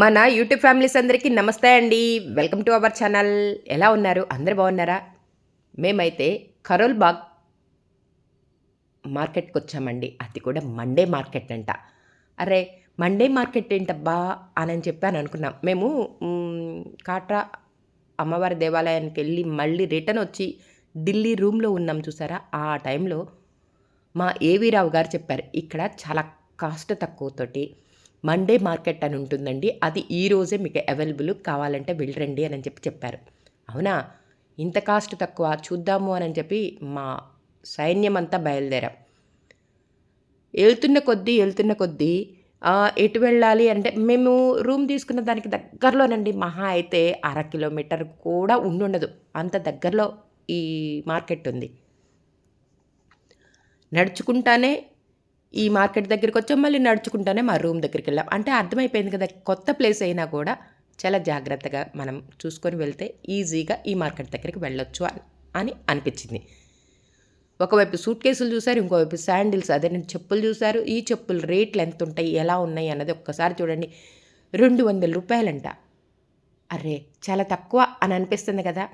మన YouTube families అందరికీ నమస్తే అండి. Welcome to our channel. ఎలా ఉన్నారు? అందరు బాగున్నారా? మేమైతే కరోల్ బాగ్ మార్కెట్కి వచ్చామండి. అది కూడా మండే మార్కెట్ అంట. అరే మండే మార్కెట్ ఏంటబ్బా అని చెప్పాను అనుకున్నాం. మేము కాట్రా అమ్మవారి దేవాలయానికి వెళ్ళి మళ్ళీ రిటర్న్ వచ్చి ఢిల్లీ రూమ్లో ఉన్నాం చూసారా? ఆ టైంలో మా ఏవి రావు గారు చెప్పారు ఇక్కడ చాలా కాస్ట్ తక్కువతోటి మండే మార్కెట్ అని ఉంటుందండి. అది ఈ రోజే మీకు అవైలబుల్ కావాలంటే వెళ్ళరండి అని చెప్పి చెప్పారు. అవునా? ఇంత కాస్ట్ తక్కువ? చూద్దాము అని చెప్పి మా సైన్యం అంతా బయలుదేరాం. వెళ్తున్న కొద్దీ వెళ్తున్న కొద్దీ ఎటు వెళ్ళాలి అంటే మేము రూమ్ తీసుకున్న దానికి దగ్గరలోనండి. మహా అయితే అర కిలోమీటర్ కూడా ఉండుండదు. అంత దగ్గరలో ఈ మార్కెట్ ఉంది. నడుచుకుంటానే ఈ మార్కెట్ దగ్గరికి వచ్చాం మళ్ళీ నడుచుకుంటానే మా రూమ్ దగ్గరికి వెళ్ళాం. అంటే అర్థమైపోయింది కదా కొత్త ప్లేస్ అయినా కూడా చాలా జాగ్రత్తగా మనం చూసుకొని వెళ్తే ఈజీగా ఈ మార్కెట్ దగ్గరికి వెళ్ళొచ్చు అని అనిపించింది. ఒకవైపు సూట్ కేసులు చూశారు ఇంకోవైపు శాండిల్స్ అదే నేను చెప్పులు చూశారు. ఈ చెప్పులు రేట్లు ఎంత ఉంటాయి ఎలా ఉన్నాయి అన్నది ఒక్కసారి చూడండి. రెండు వందల రూపాయలంట. అరే చాలా తక్కువ అని అనిపిస్తుంది కదా.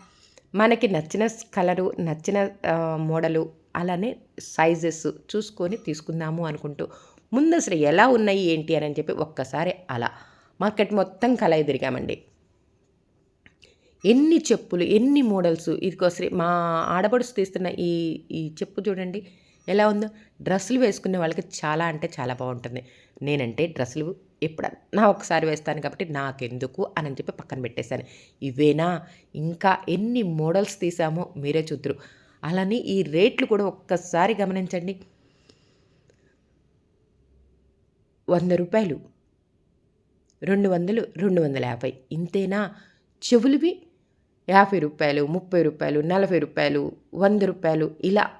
మనకి నచ్చిన కలరు నచ్చిన మోడలు అలానే సైజెస్ చూసుకొని తీసుకుందాము అనుకుంటూ ముందు అసలు ఎలా ఉన్నాయి ఏంటి అని చెప్పి ఒక్కసారి అలా. మార్కెట్ మొత్తం కలయి తిరిగామండి. ఎన్ని చెప్పులు ఎన్ని మోడల్స్ ఇదికోసరి మా ఆడపడుచు తీస్తున్న ఈ ఈ చెప్పు చూడండి ఎలా ఉందో. డ్రెస్సులు వేసుకునే వాళ్ళకి చాలా అంటే చాలా బాగుంటుంది. నేనంటే డ్రెస్సులు ఎప్పుడన్నా ఒకసారి వేస్తాను కాబట్టి నాకెందుకు అని చెప్పి పక్కన పెట్టేశాను. ఇవేనా? ఇంకా ఎన్ని మోడల్స్ తీసామో మీరే చూద్దరు. అలానే ఈ రేట్లు కూడా ఒక్కసారి గమనించండి. వంద రూపాయలు. రెండు వందలు రెండు వందల యాభై. ఇంతేనా? చెవులువి యాభై రూపాయలు ముప్పై రూపాయలు నలభై రూపాయలు వంద రూపాయలు ఇలా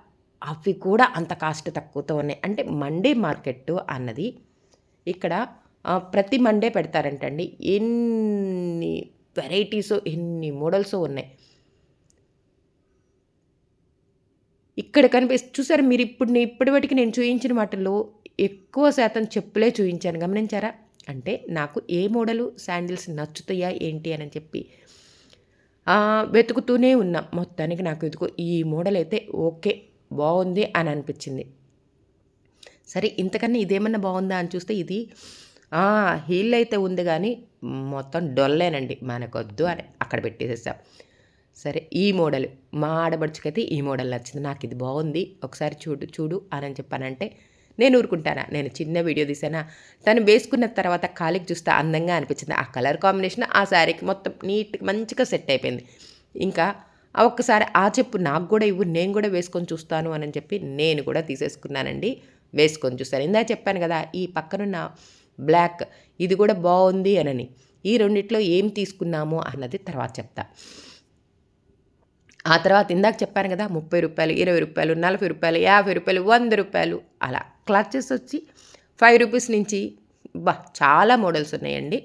అవి కూడా అంత కాస్ట్ తక్కువతో ఉన్నాయి. అంటే మండే మార్కెట్ అన్నది ఇక్కడ ప్రతి మండే పెడతారంటండి. ఎన్ని వెరైటీస్ ఎన్ని మోడల్స్ ఉన్నాయి. ఇక్కడ కనిపిస్తు చూసారు మీరు ఇప్పుడు ఇప్పటి వరకు నేను చూపించిన వాటిల్లో ఎక్కువ శాతం చెప్పులే చూపించాను గమనించారా? అంటే నాకు ఏ మోడలు శాండిల్స్ నచ్చుతాయా ఏంటి అని చెప్పి. వెతుకుతూనే ఉన్నా. మొత్తానికి నాకు ఇదిగో ఈ మోడల్ అయితే ఓకే బాగుంది అని అనిపించింది. సరే ఇంతకన్నా ఇదేమన్నా బాగుందా అని చూస్తే ఇది హీల్ అయితే ఉంది కానీ మొత్తం డొల్లేనండి. మనకొద్దు అని అక్కడ పెట్టేసేసాం. సరే ఈ మోడల్ మా ఆడబడుచుకైతే ఈ మోడల్ నచ్చింది. నాకు ఇది బాగుంది. ఒకసారి చూడు చూడు అని చెప్పానంటే నేను ఊరుకుంటానా? నేను చిన్న వీడియో తీసానా? తను వేసుకున్న తర్వాత కాలికి చూస్తే అందంగా అనిపించింది. ఆ కలర్ కాంబినేషన్ ఆ శారీకి మొత్తం నీట్ మంచిగా సెట్ అయిపోయింది. ఇంకా ఒక్కసారి ఆ చెప్పు నాకు కూడా ఇవ్వు నేను కూడా వేసుకొని చూస్తాను అని చెప్పి నేను కూడా తీసేసుకున్నానండి. వేసుకొని చూస్తాను ఇందా చెప్పాను కదా ఈ పక్కనున్న బ్లాక్ ఇది కూడా బాగుంది అనని. ఈ రెండిట్లో ఏం తీసుకున్నాము అన్నది తర్వాత చెప్తా. ఆ తర్వాత ఇందాక చెప్పాను కదా ముప్పై రూపాయలు ఇరవై రూపాయలు నలభై రూపాయలు యాభై రూపాయలు వంద రూపాయలు అలా క్లచెస్ వచ్చి ఫైవ్ రూపీస్ నుంచి బా చాలా మోడల్స్ ఉన్నాయండి.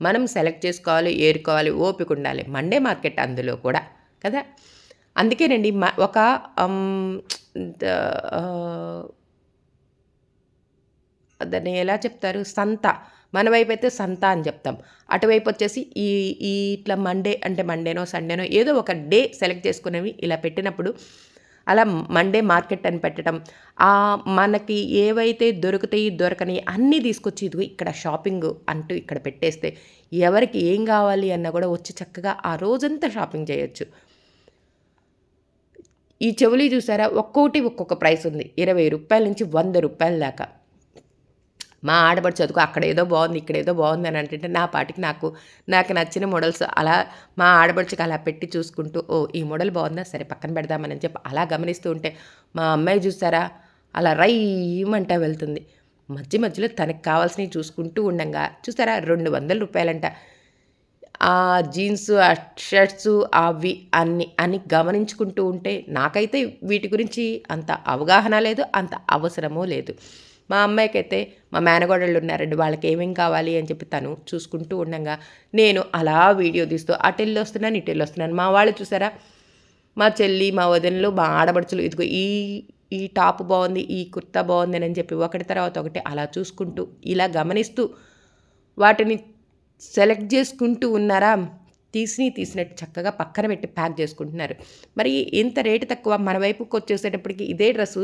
మనం సెలెక్ట్ చేసుకోవాలి ఏరుకోవాలి ఓపిక ఉండాలి. మండే మార్కెట్ అందులో కూడా కదా? అందుకేనండి మ ఒక దాన్ని ఎలా చెప్తారు? సంత. మన వైపు అయితే సంత అని చెప్తాం. అటువైపు వచ్చేసి ఈ ఈ ఇట్లా మండే అంటే మండేనో సండేనో ఏదో ఒక డే సెలెక్ట్ చేసుకునేవి ఇలా పెట్టినప్పుడు అలా మండే మార్కెట్ అని పెట్టడం ఆ మనకి ఏవైతే దొరుకుతాయి దొరకని అన్నీ తీసుకొచ్చి ఇదిగో ఇక్కడ షాపింగ్ అంటూ ఇక్కడ పెట్టేస్తే ఎవరికి ఏం కావాలి అన్నా కూడా వచ్చి చక్కగా ఆ రోజంతా షాపింగ్ చేయొచ్చు. ఈ చెవులు చూసారా? ఒక్కొక్కటి ఒక్కొక్క ప్రైస్ ఉంది. ఇరవై రూపాయల నుంచి వంద రూపాయల దాకా. మా ఆడబడి చదువుకో అక్కడ ఏదో బాగుంది ఇక్కడ ఏదో బాగుంది అని అంటుంటే నా పాటికి నాకు నాకు నచ్చిన మోడల్స్ అలా మా ఆడబడికి అలా పెట్టి చూసుకుంటూ ఓ ఈ మోడల్ బాగుందా? సరే పక్కన పెడదామని చెప్పి అలా గమనిస్తూ ఉంటే మా అమ్మాయి చూసారా? అలా రైమంటా వెళ్తుంది. మధ్య మధ్యలో తనకి కావాల్సినవి చూసుకుంటూ ఉండంగా చూసారా? రెండు వందల రూపాయలంట. ఆ జీన్స్ ఆ షర్ట్స్ అవి అన్ని అని గమనించుకుంటూ ఉంటే నాకైతే వీటి గురించి అంత అవగాహన లేదు అంత అవసరమూ లేదు. మా అమ్మాయికైతే మా మేనగోడళ్ళు ఉన్నారండి వాళ్ళకి ఏమేమి కావాలి అని చెప్పి తను చూసుకుంటూ ఉండగా నేను అలా వీడియో తీస్తూ అటు వెళ్ళి వస్తున్నాను ఇటు వెళ్ళి వస్తున్నాను. మా వాళ్ళు చూసారా? మా చెల్లి మా వదినలు మా ఆడబడుచులు ఇదిగో ఈ ఈ టాప్ బాగుంది ఈ కుర్తా బాగుంది అని చెప్పి ఒకటి తర్వాత ఒకటి అలా చూసుకుంటూ ఇలా గమనిస్తూ వాటిని సెలెక్ట్ చేసుకుంటూ ఉన్నారా? తీసి తీసినట్టు చక్కగా పక్కన పెట్టి ప్యాక్ చేసుకుంటున్నారు. మరి ఇంత రేటు తక్కువ మన వైపుకి వచ్చేసేటప్పటికి ఇదే డ్రెస్సు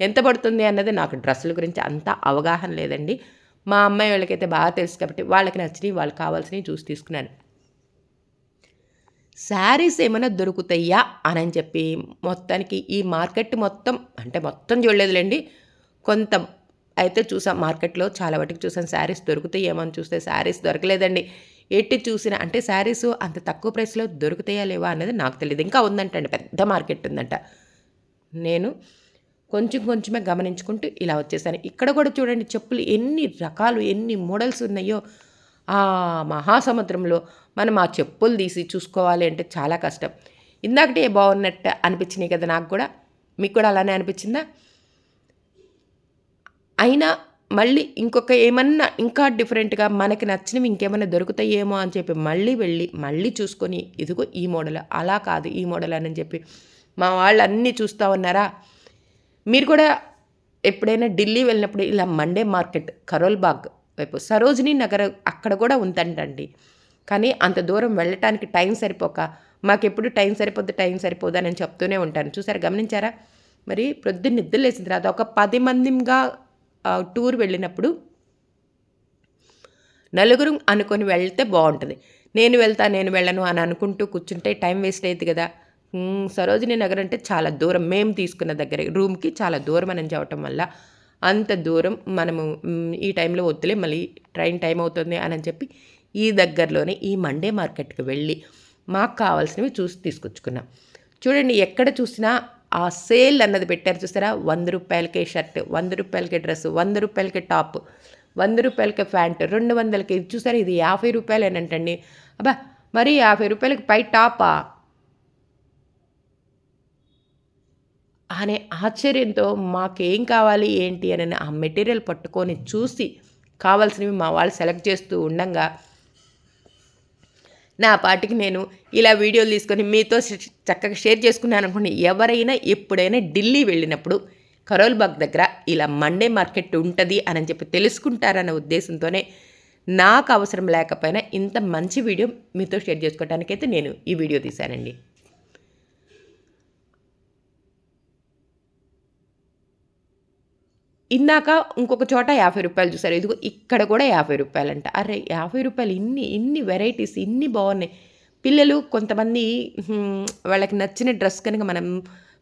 ఎంత పడుతుంది అన్నది నాకు డ్రెస్సుల గురించి అంత అవగాహన లేదండి. మా అమ్మాయి వాళ్ళకైతే బాగా తెలుసు కాబట్టి వాళ్ళకి నచ్చినవి వాళ్ళకి కావాల్సినవి చూసి తీసుకున్నాను. శారీస్ ఏమైనా దొరుకుతాయా అని చెప్పి మొత్తానికి ఈ మార్కెట్ మొత్తం అంటే మొత్తం చూడలేదులేండి. కొంత అయితే చూసాం మార్కెట్లో చాలా వాటికి చూసాం శారీస్ దొరుకుతాయేమో అని చూస్తే శారీస్ దొరకలేదండి. ఎట్టి చూసినా అంటే శారీస్ అంత తక్కువ ప్రైస్లో దొరుకుతాయా లేవా అన్నది నాకు తెలియదు ఇంకా ఉందంటండి పెద్ద మార్కెట్ ఉందంట. నేను కొంచెం కొంచెమే గమనించుకుంటూ ఇలా వచ్చేసాను. ఇక్కడ కూడా చూడండి చెప్పులు ఎన్ని రకాలు ఎన్ని మోడల్స్ ఉన్నాయో. ఆ మహాసముద్రంలో మనం ఆ చెప్పులు తీసి చూసుకోవాలి అంటే చాలా కష్టం. ఇందాకటే బాగున్నట్టు అనిపించినాయి కదా నాకు కూడా. మీకు కూడా అలానే అనిపించిందా? అయినా మళ్ళీ ఇంకొక ఏమన్నా ఇంకా డిఫరెంట్గా మనకి నచ్చినవి ఇంకేమైనా దొరుకుతాయేమో అని చెప్పి మళ్ళీ వెళ్ళి మళ్ళీ చూసుకొని ఇదిగో ఈ మోడల్ అలా కాదు ఈ మోడల్ అని చెప్పి మా వాళ్ళు అన్నీ చూస్తూ ఉన్నారా? మీరు కూడా ఎప్పుడైనా ఢిల్లీ వెళ్ళినప్పుడు ఇలా మండే మార్కెట్ కరోల్ బాగ్ వైపు సరోజిని నగర్ అక్కడ కూడా ఉందంటండి. కానీ అంత దూరం వెళ్ళటానికి టైం సరిపోక మాకెప్పుడు టైం సరిపోద్ది టైం సరిపోదా అని చెప్తూనే ఉంటాను. చూసారు గమనించారా? మరి ప్రొద్దున్న నిద్ర లేచిన తర్వాత ఒక పది మందిగా టూర్ వెళ్ళినప్పుడు నలుగురు అనుకొని వెళ్తే బాగుంటుంది. నేను వెళ్తా నేను వెళ్ళను అని అనుకుంటూ కూర్చుంటే టైం వేస్ట్ అయ్యింది కదా. సరోజిని నగర్ అంటే చాలా దూరం. మేము తీసుకున్న దగ్గర రూమ్కి చాలా దూరం అని చెప్పటం వల్ల అంత దూరం మనము ఈ టైంలో వద్దులే మళ్ళీ ట్రైన్ టైం అవుతుంది అని చెప్పి ఈ దగ్గరలోనే ఈ మండే మార్కెట్కి వెళ్ళి మాకు కావాల్సినవి చూసి తీసుకొచ్చుకున్నాం. చూడండి ఎక్కడ చూసినా ఆ సేల్ అన్నది పెట్టారు చూసారా? వంద రూపాయలకే షర్ట్ వంద రూపాయలకే డ్రెస్ వంద రూపాయలకే టాప్ వంద రూపాయలకే ప్యాంట్ రెండు వందలకి. ఇది చూసారా? ఇది యాభై రూపాయలేనంటండి. అబ్బా మరి యాభై రూపాయలకి పై టాపా? అనే ఆశ్చర్యంతో మాకేం కావాలి ఏంటి అని ఆ మెటీరియల్ పట్టుకొని చూసి కావాల్సినవి మా వాళ్ళు సెలెక్ట్ చేస్తూ ఉండగా నా పాటికి నేను ఇలా వీడియోలు తీసుకొని మీతో చక్కగా షేర్ చేసుకున్నాను అనుకోండి ఎవరైనా ఎప్పుడైనా ఢిల్లీ వెళ్ళినప్పుడు కరోల్బాగ్ దగ్గర ఇలా మండే మార్కెట్ ఉంటుంది అని చెప్పి తెలుసుకుంటారన్న ఉద్దేశంతోనే నాకు అవసరం లేకపోయినా ఇంత మంచి వీడియో మీతో షేర్ చేసుకోవడానికైతే నేను ఈ వీడియో తీశానండి. ఇందాక ఇంకొక చోట యాభై రూపాయలు చూసారు ఇదిగో ఇక్కడ కూడా యాభై రూపాయలంట. అరే యాభై రూపాయలు ఇన్ని ఇన్ని వెరైటీస్ ఇన్ని బాగున్నాయి. పిల్లలు కొంతమంది వాళ్ళకి నచ్చిన డ్రెస్ కనుక మనం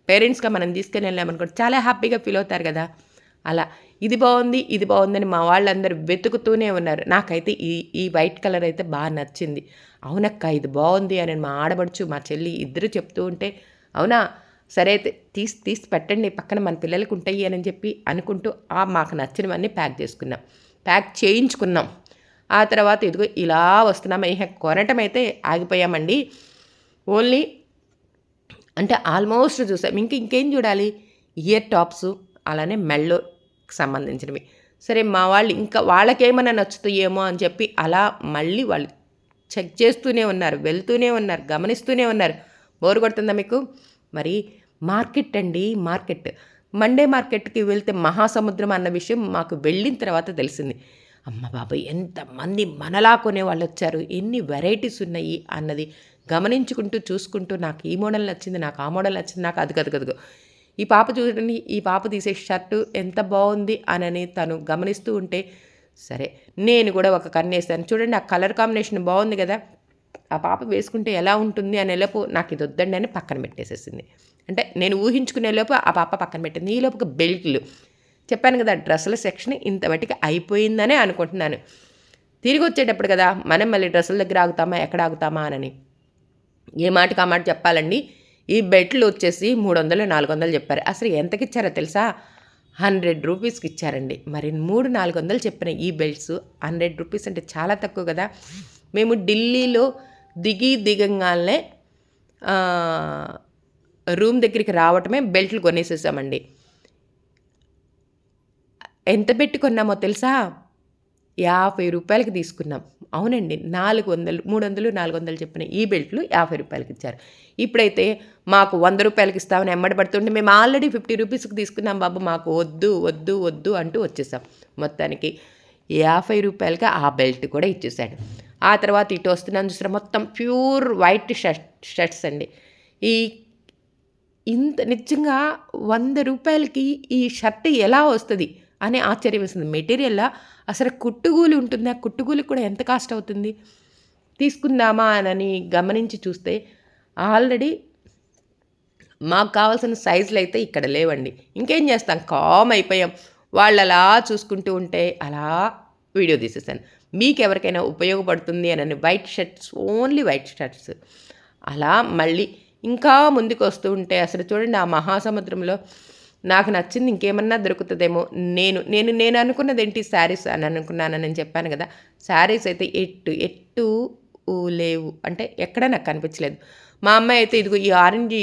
పేరెంట్స్గా మనం తీసుకొని వెళ్ళామనుకోండి చాలా హ్యాపీగా ఫీల్ అవుతారు కదా. అలా ఇది బాగుంది ఇది బాగుందని మా వాళ్ళందరూ వెతుకుతూనే ఉన్నారు. నాకైతే ఈ ఈ వైట్ కలర్ అయితే బాగా నచ్చింది. అవునక్క ఇది బాగుంది అని మా ఆడబడుచు మా చెల్లి ఇద్దరు చెప్తూ ఉంటే అవునా? సరే అయితే తీసి తీసి పెట్టండి పక్కన మన పిల్లలకు ఉంటాయి అని చెప్పి అనుకుంటూ ఆ మాకు నచ్చినవన్నీ ప్యాక్ చేసుకున్నాం. ప్యాక్ చేయించుకున్నాం. ఆ తర్వాత ఇదిగో ఇలా వస్తున్నాం. ఇక కొనటం అయితే ఆగిపోయామండి. ఓన్లీ అంటే ఆల్మోస్ట్ చూసాం. ఇంక ఇంకేం చూడాలి? ఇయర్ టాప్స్ అలానే మెళ్ళోకి సంబంధించినవి. సరే మా వాళ్ళు ఇంకా వాళ్ళకేమైనా నచ్చుతాయేమో అని చెప్పి అలా మళ్ళీ వాళ్ళు చెక్ చేస్తూనే ఉన్నారు వెళ్తూనే ఉన్నారు గమనిస్తూనే ఉన్నారు. బోరు కొడుతుందా మీకు? మరి మార్కెట్ అండి మార్కెట్. మండే మార్కెట్కి వెళ్తే మహాసముద్రం అన్న విషయం మాకు వెళ్ళిన తర్వాత తెలిసింది. అమ్మ బాబాయ్ ఎంతమంది మనలా కొనే వాళ్ళు వచ్చారు ఎన్ని వెరైటీస్ ఉన్నాయి అన్నది గమనించుకుంటూ చూసుకుంటూ నాకు ఈ మోడల్ నచ్చింది నాకు ఆ మోడల్ నచ్చింది నాకు అది కదుగదుగో ఈ పాప చూడండి ఈ పాప తీసే షర్టు ఎంత బాగుంది అని తను గమనిస్తూ ఉంటే సరే నేను కూడా ఒక కన్నేస్తాను చూడండి ఆ కలర్ కాంబినేషన్ బాగుంది కదా. ఆ పాప వేసుకుంటే ఎలా ఉంటుంది అనే లోపు నాకు ఇది వద్దండి అని పక్కన పెట్టేసేసింది. అంటే నేను ఊహించుకునే లోపు ఆ పాప పక్కన పెట్టింది. ఈ లోపు బెల్ట్లు. చెప్పాను కదా డ్రెస్సుల సెక్షన్ ఇంతవటికి అయిపోయిందనే అనుకుంటున్నాను. తిరిగి వచ్చేటప్పుడు కదా మనం మళ్ళీ డ్రెస్సుల దగ్గర ఆగుతామా ఎక్కడ ఆగుతామా అని. ఏ మాటకి ఆ మాట చెప్పాలండి? ఈ బెల్ట్లు వచ్చేసి మూడు వందలు నాలుగు వందలు చెప్పారు. అసలు ఎంతకి ఇచ్చారో తెలుసా? హండ్రెడ్ రూపీస్కి ఇచ్చారండి. మరి మూడు నాలుగు వందలు చెప్పిన ఈ బెల్ట్స్ హండ్రెడ్ రూపీస్ అంటే చాలా తక్కువ కదా. మేము ఢిల్లీలో దిగి దిగంగానే రూమ్ దగ్గరికి రావటమే బెల్ట్లు కొనేసేసామండి. ఎంత పెట్టి కొన్నామో తెలుసా? యాభై రూపాయలకి తీసుకున్నాం. అవునండి నాలుగు వందలు మూడు వందలు నాలుగు వందలు చెప్పిన ఈ బెల్ట్లు యాభై రూపాయలకి ఇచ్చారు. ఇప్పుడైతే మాకు వంద రూపాయలకి ఇస్తామని ఎమ్మడి పడుతుంటే మేము ఆల్రెడీ ఫిఫ్టీ రూపీస్కి తీసుకున్నాం బాబు మాకు వద్దు వద్దు వద్దు అంటూ వచ్చేసాం. మొత్తానికి యాభై రూపాయలకి ఆ బెల్ట్ కూడా ఇచ్చేసాడు. ఆ తర్వాత ఇటు వస్తున్నాను చూసారా మొత్తం ప్యూర్ వైట్ షర్ట్ షర్ట్స్ అండి. ఈ ఇంత నిజంగా వంద రూపాయలకి ఈ షర్ట్ ఎలా వస్తుంది అని ఆశ్చర్యం వేస్తుంది మెటీరియల్లా? అసలు కుట్టుగూలి ఉంటుందా. కుట్టుగూలి కూడా ఎంత కాస్ట్ అవుతుంది? తీసుకుందామా అని గమనించి చూస్తే ఆల్రెడీ మాకు కావాల్సిన సైజులు అయితే ఇక్కడ లేవండి. ఇంకేం చేస్తాం? కామ్ అయిపోయాం. వాళ్ళు అలా చూసుకుంటూ ఉంటే అలా వీడియో తీసేసాను మీకు ఎవరికైనా ఉపయోగపడుతుంది అని white shirts only white shirts అలా మళ్ళీ ఇంకా ముందుకు వస్తూ ఉంటే అసలు చూడండి ఆ మహాసముద్రంలో నాకు నచ్చింది ఇంకేమన్నా దొరుకుతుందేమో. నేను నేను నేను అనుకున్నది ఏంటి శారీస్ అని అనుకున్నానని చెప్పాను కదా. శారీస్ అయితే ఎట్టు ఎట్టు లేవు. అంటే ఎక్కడ నాకు కనిపించలేదు. మా అమ్మాయి అయితే ఇదిగో ఈ ఆరెంజ్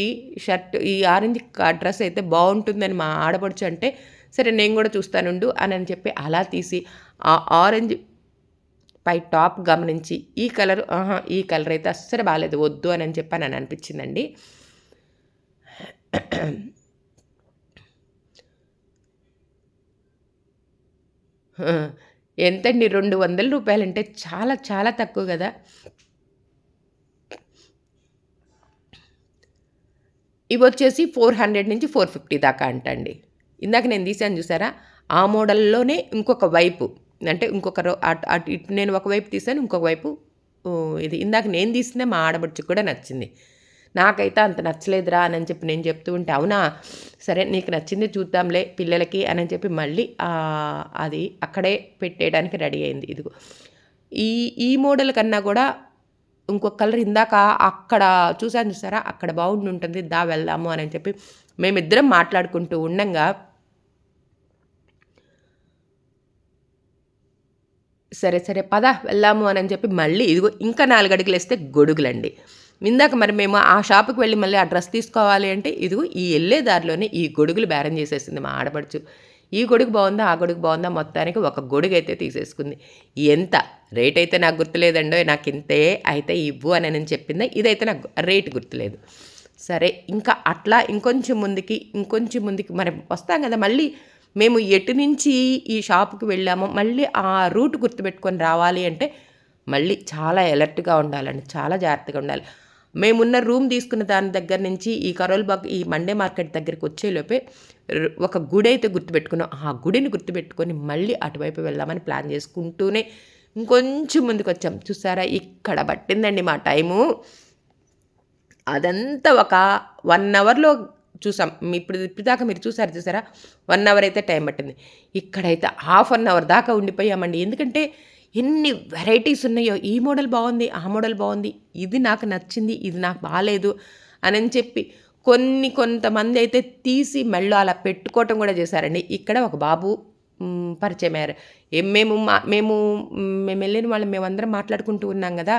షర్ట్ ఈ ఆరెంజ్ డ్రెస్ అయితే బాగుంటుందని మా ఆడపడుచు అంటే సరే నేను కూడా చూస్తానుండు అని అని చెప్పి అలా తీసి ఆ ఆరెంజ్ పై టాప్ గమనించి ఈ కలర్ ఆహా ఈ కలర్ అయితే అస్సలు బాగాలేదు వద్దు అని చెప్పి అని అనిపించిందండి. ఎంతండి రెండు వందల రూపాయలంటే చాలా చాలా తక్కువ కదా. ఇవి వచ్చేసి ఫోర్ హండ్రెడ్ నుంచి ఫోర్ ఫిఫ్టీ దాకా అంటండి. ఇందాక నేను తీసాను చూసారా? ఆ మోడల్లోనే ఇంకొక వైపు. అంటే ఇంకొక అటు అటు ఇటు నేను ఒకవైపు తీసాను ఇంకొక వైపు ఇది ఇందాక నేను తీసిందే మా ఆడబడుచుకు కూడా నచ్చింది. నాకైతే అంత నచ్చలేదురా అని చెప్పి నేను చెప్తూ ఉంటే అవునా? సరే నీకు నచ్చింది చూద్దాంలే పిల్లలకి అని చెప్పి మళ్ళీ అది అక్కడే పెట్టేయడానికి రెడీ అయింది. ఇదిగో. ఈ ఈ మోడల్ కన్నా కూడా ఇంకొక కలర్ ఇందాక అక్కడ చూసాను చూసారా? అక్కడ బాగుండి ఉంటుంది దా వెళ్దాము అని చెప్పి మేమిద్దరం మాట్లాడుకుంటూ ఉండంగా సరే సరే పద వెళ్దాము అని చెప్పి మళ్ళీ ఇదిగో ఇంకా నాలుగు అడుగులు వేస్తే గొడుగులండి. ఇందాక మరి మేము ఆ షాప్కి వెళ్ళి మళ్ళీ ఆ డ్రెస్ తీసుకోవాలి అంటే ఇదిగో ఈ వెళ్ళే దారిలోనే ఈ గొడుగులు బేరం చేసేసింది మా ఆడపడుచు. ఈ గొడుగు బాగుందా ఆ గొడుగు బాగుందా మొత్తానికి ఒక గొడుగు అయితే తీసేసుకుంది. ఎంత? రేట్ అయితే నాకు గుర్తులేదండో నాకు ఇంతే అయితే ఇవ్వు అని నేను చెప్పిందా? ఇదైతే నాకు రేట్ గుర్తులేదు. సరే ఇంకా అట్లా ఇంకొంచెం ముందుకి ఇంకొంచెం ముందుకి మరి వస్తాం కదా మళ్ళీ మేము ఎటు నుంచి ఈ షాప్కి వెళ్ళామో మళ్ళీ ఆ రూట్ గుర్తుపెట్టుకొని రావాలి అంటే మళ్ళీ చాలా అలర్ట్గా ఉండాలండి చాలా జాగ్రత్తగా ఉండాలి. మేమున్న రూమ్ తీసుకున్న దాని దగ్గర నుంచి ఈ కరోల్బాగ్ ఈ మండే మార్కెట్ దగ్గరికి వచ్చేలోపే ఒక గుడి అయితే గుర్తుపెట్టుకున్నాం. ఆ గుడిని గుర్తుపెట్టుకొని మళ్ళీ అటువైపు వెళ్దామని ప్లాన్ చేసుకుంటూనే ఇంకొంచెం ముందుకు వచ్చాం. చూసారా? ఇక్కడ పట్టిందండి మా టైము. అదంతా ఒక వన్ అవర్లో చూసాం. ఇప్పుడు ఇప్పటిదాకా మీరు చూసారు చూసారా? వన్ అవర్ అయితే టైం పట్టింది. ఇక్కడైతే హాఫ్ అన్ అవర్ దాకా ఉండిపోయామండి. ఎందుకంటే ఎన్ని వెరైటీస్ ఉన్నాయో ఈ మోడల్ బాగుంది ఆ మోడల్ బాగుంది ఇది నాకు నచ్చింది ఇది నాకు బాగాలేదు అని చెప్పి కొన్ని కొంతమంది అయితే తీసి మెళ్ళో అలా పెట్టుకోవటం కూడా చేశారండి. ఇక్కడ ఒక బాబు పరిచయం అయ్యారు. మేము మేము మేము వెళ్ళిన వాళ్ళు మేమందరం మాట్లాడుకుంటూ ఉన్నాం కదా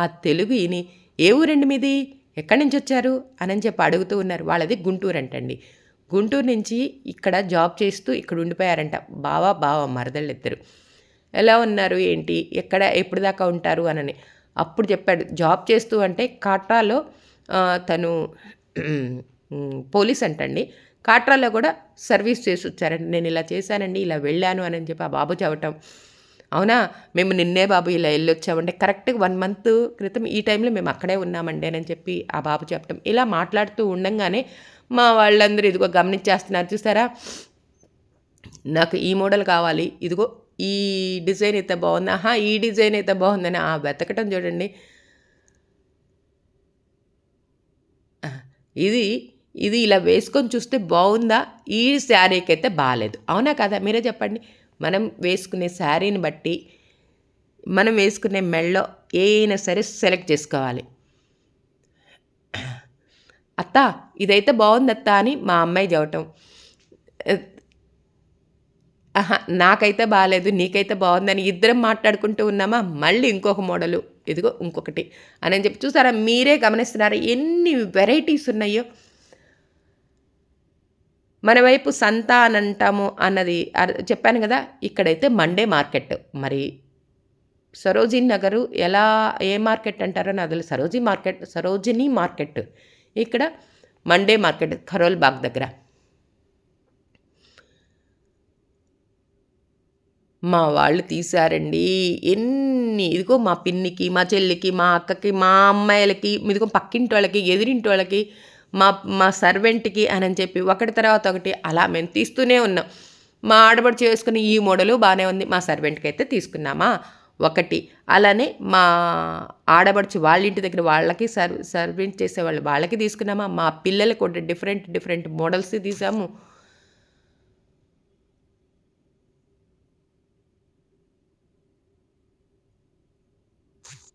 ఆ తెలుగు ఇని ఏ ఊరండి మీది? ఎక్కడి నుంచి వచ్చారు అని చెప్పి అడుగుతూ ఉన్నారు. వాళ్ళది గుంటూరు అంటండి. గుంటూరు నుంచి ఇక్కడ జాబ్ చేస్తూ ఇక్కడ ఉండిపోయారంట. బావా బావ మరదళ్ళు ఇద్దరు ఎలా ఉన్నారు? ఏంటి? ఎక్కడ ఎప్పుడు దాకా ఉంటారు? అనని. అప్పుడు చెప్పాడు. జాబ్ చేస్తూ అంటే కాట్రాలో తను పోలీస్ అంటండి. కాట్రాలో కూడా సర్వీస్ చేసి వచ్చారండి నేను ఇలా చేశానండి ఇలా వెళ్ళాను అని చెప్పి ఆ బాబు చెప్పటం అవునా? మేము నిన్నే బాబు ఇలా వెళ్ళొచ్చామంటే కరెక్ట్గా వన్ మంత్ క్రితం ఈ టైంలో మేము అక్కడే ఉన్నామండి అని చెప్పి ఆ బాబు చెప్పటం. ఇలా మాట్లాడుతూ ఉండంగానే మా వాళ్ళందరూ ఇదిగో గమనించేస్తున్నారు చూసారా? నాకు ఈ మోడల్ కావాలి ఇదిగో ఈ డిజైన్ అయితే బాగుంది ఆహా ఈ డిజైన్ అయితే బాగుందని ఆ వెతకటం చూడండి. ఇది ఇది ఇలా వేసుకొని చూస్తే బాగుందా? ఈ శారీకి అయితే బాగాలేదు అవునా కదా? మీరే చెప్పండి. మనం వేసుకునే శారీని బట్టి మనం వేసుకునే మెళ్ళో ఏదైనా సరే సెలెక్ట్ చేసుకోవాలి. అత్త ఇదైతే బాగుంది అత్త అని మా అమ్మాయి చెప్పటం. నాకైతే బాగాలేదు నీకైతే బాగుందని ఇద్దరం మాట్లాడుకుంటూ ఉన్నామా? మళ్ళీ ఇంకొక మోడలు ఇదిగో ఇంకొకటి. అని చెప్పి చూసారా మీరే గమనిస్తున్నారా ఎన్ని వెరైటీస్ ఉన్నాయో? మన వైపు సంత అని అంటాము అన్నది చెప్పాను కదా ఇక్కడైతే మండే మార్కెట్. మరి సరోజిని నగరు ఎలా ఏ మార్కెట్ అంటారో నాకు సరోజీ మార్కెట్ సరోజిని మార్కెట్. ఇక్కడ మండే మార్కెట్ ఖరోల్ బాగ్ దగ్గర. మా వాళ్ళు తీశారండి. ఎన్ని ఇదిగో మా పిన్నికి మా చెల్లికి మా అక్కకి మా అమ్మాయిలకి ఇదిగో పక్కింటి వాళ్ళకి ఎదిరింటి వాళ్ళకి మా మా సర్వెంట్కి అని చెప్పి ఒకటి తర్వాత ఒకటి అలా మేము తీస్తూనే ఉన్నాం. మా ఆడబడి చేసుకుని ఈ మోడలు బాగానే ఉంది. మా సర్వెంట్కి అయితే తీసుకున్నామా? ఒకటి. అలానే మా ఆడబడుచు వాళ్ళ ఇంటి దగ్గర వాళ్ళకి సర్వ్ సర్వెంట్ చేసే వాళ్ళు వాళ్ళకి తీసుకున్నామా? మా పిల్లలకు కూడా డిఫరెంట్ డిఫరెంట్ మోడల్స్ తీసాము.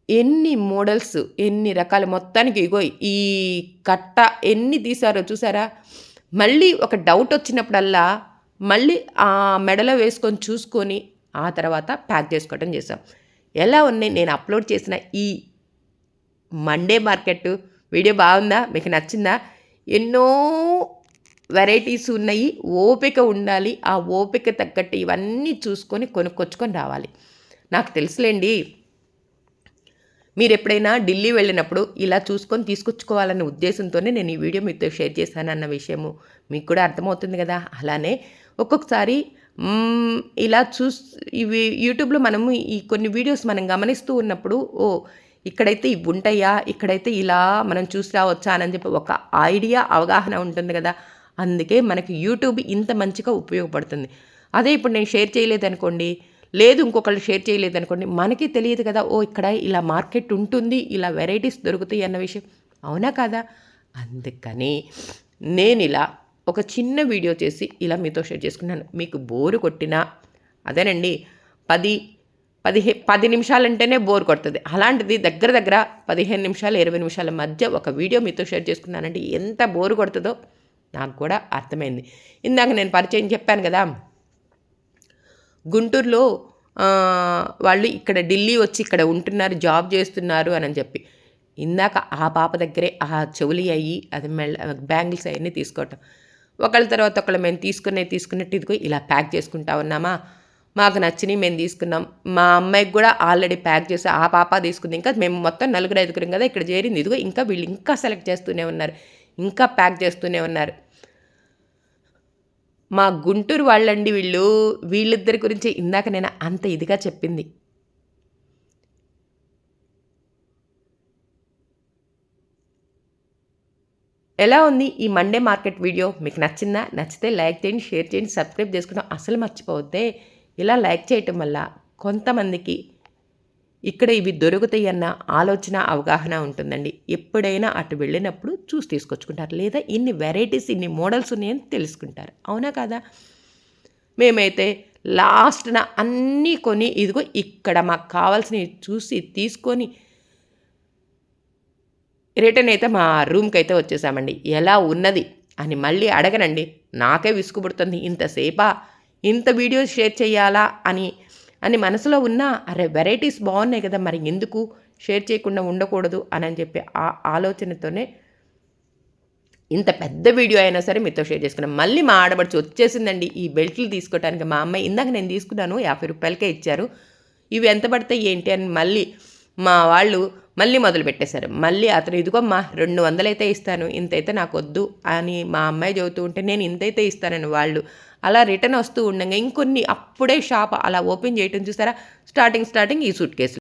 ఎన్ని మోడల్స్ ఎన్ని రకాల మొత్తానికి ఇగో ఈ కట్ట ఎన్ని తీసారో చూసారా? మళ్ళీ ఒక డౌట్ వచ్చినప్పుడల్లా మళ్ళీ ఆ మెడలో వేసుకొని చూసుకొని ఆ తర్వాత ప్యాక్ చేసుకోవటం చేసాం ఎలా ఉన్నాయి? నేను అప్లోడ్ చేసిన ఈ మండే మార్కెట్ వీడియో బాగుందా? మీకు నచ్చిందా? ఎన్నో వెరైటీస్ ఉన్నాయి. ఓపిక ఉండాలి. ఆ ఓపిక తగ్గట్టు ఇవన్నీ చూసుకొని కొనుక్కొచ్చుకొని రావాలి. నాకు తెలుసులేండి. మీరు ఎప్పుడైనా ఢిల్లీ వెళ్ళినప్పుడు ఇలా చూసుకొని తీసుకొచ్చుకోవాలనే ఉద్దేశంతోనే నేను ఈ వీడియో మీతో షేర్ చేశాను అన్న విషయము మీకు కూడా అర్థమవుతుంది కదా. అలానే ఒక్కొక్కసారి ఇలా చూస్ ఇవి యూట్యూబ్లో మనము ఈ కొన్ని వీడియోస్ మనం గమనిస్తూ ఉన్నప్పుడు ఓ ఇక్కడైతే ఇవి ఉంటాయా? ఇక్కడైతే ఇలా మనం చూసి రావచ్చా? అని చెప్పి ఒక ఐడియా అవగాహన ఉంటుంది కదా. అందుకే మనకి యూట్యూబ్ ఇంత మంచిగా ఉపయోగపడుతుంది. అదే ఇప్పుడు నేను షేర్ చేయలేదనుకోండి లేదు ఇంకొకళ్ళు షేర్ చేయలేదు అనుకోండి మనకి తెలియదు కదా ఓ ఇక్కడ ఇలా మార్కెట్ ఉంటుంది ఇలా వెరైటీస్ దొరుకుతాయి అన్న విషయం. అవునా కదా? అందుకని నేను ఇలా ఒక చిన్న వీడియో చేసి ఇలా మీతో షేర్ చేసుకున్నాను. మీకు బోరు కొట్టినా అదేనండి పది పదిహే పది నిమిషాలంటేనే బోర్ కొడుతుంది. అలాంటిది దగ్గర దగ్గర పదిహేను నిమిషాలు ఇరవై నిమిషాల మధ్య ఒక వీడియో మీతో షేర్ చేసుకున్నానంటే ఎంత బోరు కొడుతుందో నాకు కూడా అర్థమైంది. ఇందాక నేను పరిచయం చెప్పాను కదా గుంటూరులో వాళ్ళు ఇక్కడ ఢిల్లీ వచ్చి ఇక్కడ ఉంటున్నారు జాబ్ చేస్తున్నారు అని చెప్పి. ఇందాక ఆ పాప దగ్గరే ఆ చెవులి అయ్యి అది మెల్ల బ్యాంగిల్స్ అవన్నీ తీసుకోవటం. ఒకళ్ళ తర్వాత ఒకళ్ళు మేము తీసుకునే తీసుకున్నట్టు ఇదిగో ఇలా ప్యాక్ చేసుకుంటా ఉన్నామా? మాకు నచ్చినవి మేము తీసుకున్నాం. మా అమ్మాయికి కూడా ఆల్రెడీ ప్యాక్ చేసి ఆ పాప తీసుకుంది. ఇంకా మేము మొత్తం నలుగురు ఐదుగురం కదా ఇక్కడ చేరింది. ఇదిగో ఇంకా వీళ్ళు ఇంకా సెలెక్ట్ చేస్తూనే ఉన్నారు. ఇంకా ప్యాక్ చేస్తూనే ఉన్నారు. మా గుంటూరు వాళ్ళండి వీళ్ళు వీళ్ళిద్దరి గురించి ఇందాక నేను అంత ఇదిగా చెప్పింది. ఎలా ఉంది ఈ మండే మార్కెట్ వీడియో మీకు నచ్చిందా? నచ్చితే లైక్ చేయండి షేర్ చేయండి సబ్స్క్రైబ్ చేసుకోవడం అసలు మర్చిపోతే ఇలా లైక్ చేయటం వల్ల కొంతమందికి ఇక్కడ ఇవి దొరుకుతాయి అన్న ఆలోచన అవగాహన ఉంటుందండి. ఎప్పుడైనా అటు వెళ్ళినప్పుడు చూసి తీసుకొచ్చుకుంటారు. లేదా ఇన్ని వెరైటీస్ ఇన్ని మోడల్స్ ఉన్నాయని తెలుసుకుంటారు. అవునా కదా? మేమైతే లాస్ట్న అన్నీ కొని ఇదిగో ఇక్కడ మాకు కావాల్సినవి చూసి తీసుకొని రిటర్న్ అయితే మా రూమ్కి అయితే వచ్చేసామండి. ఎలా ఉన్నది అని మళ్ళీ అడగనండి. నాకే విసుగుపడుతుంది ఇంతసేపా? ఇంత వీడియోస్ షేర్ చేయాలా? అని అని మనసులో ఉన్న అరే వెరైటీస్ బాగున్నాయి కదా మరి ఎందుకు షేర్ చేయకుండా ఉండకూడదు అని అని చెప్పి ఆ ఆలోచనతోనే ఇంత పెద్ద వీడియో అయినా సరే మీతో షేర్ చేసుకున్నాం. మళ్ళీ మా ఆడబడిచి వచ్చేసిందండి ఈ బెల్ట్లు తీసుకోవడానికి మా అమ్మాయి ఇందాక నేను తీసుకున్నాను యాభై రూపాయలకే ఇచ్చారు. ఇవి ఎంత పడతాయి ఏంటి అని మళ్ళీ మా వాళ్ళు మళ్ళీ మొదలు పెట్టేశారు. మళ్ళీ అతను ఇదిగో మా రెండు వందలైతే ఇస్తాను ఇంతైతే నాకు వద్దు అని మా అమ్మాయి చదువుతూ ఉంటే నేను ఇంతైతే ఇస్తానని వాళ్ళు అలా రిటర్న్ వస్తూ ఉండగా ఇంకొన్ని అప్పుడే షాప్ అలా ఓపెన్ చేయటం చూసారా? స్టార్టింగ్ స్టార్టింగ్ ఈ సూట్ కేసులు.